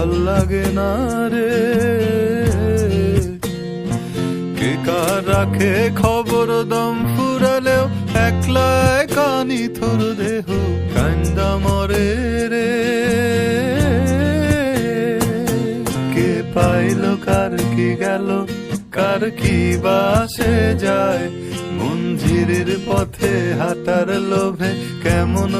ভালো লাগে না রে। কে কার রাখে খবর দম ফুরালেও, একলা কানি থর দেহ কান্দা মরে রে। কে পাইল, কার কি গেল, কার কি বাসে যায় মঞ্জিরের পথে হাঁটার লোভে কেমন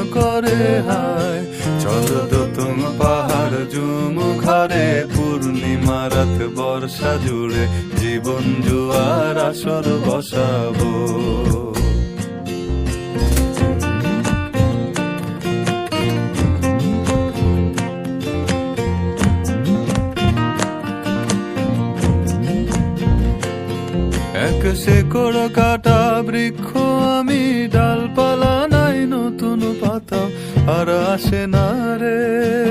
পাহাড় জুম ঘরে পূর্ণিমা রাত বর্ষা জুড়ে জীবন জুয়ার আসর বসাবো। এক শেকড় কাটা বৃক্ষ আমি, ডালপালা নাই নতুন পাতা, আর আসে না রে।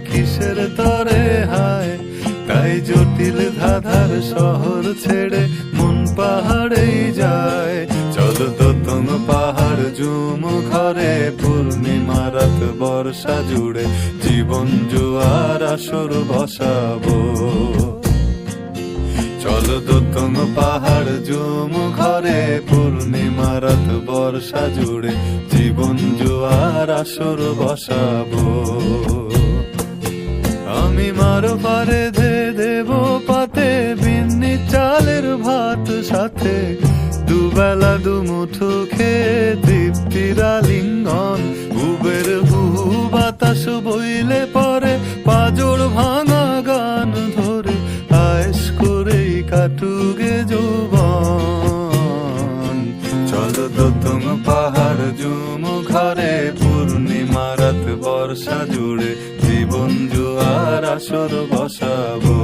কিসের তরে হায়? তাই জটিল ধাঁধার শহর ছেড়ে মন পাহাড়েই যায়। চল তো তুম পাহাড় জুম ঘরে, পূর্ণিমা রাত বর্ষা জুড়ে জীবন জুয়ার আসর বসাবো। চল দোতম পাহাড় জুম ঘরে, পূর্ণিমা রাত বর্ষা জুড়ে জীবন জুয়ার আসর বসাবো। আমি মারো পারে দে দেব পাতে, বিন্নি চালের ভাত সাথে। দুবেলা দুমুঠো খেয়ে তৃপ্তির লিঙ্গন উবের হুহু বাতাস বইলে পরে পাজর ভাঙা গান ধরে আয়েস করেই কাটুগে যৌবন। চল দোতম পাহাড় জুম ঘরে, পূর্ণিমা রাত বর্ষা জুড়ে জীবন জুয়ার আসর বসাবো।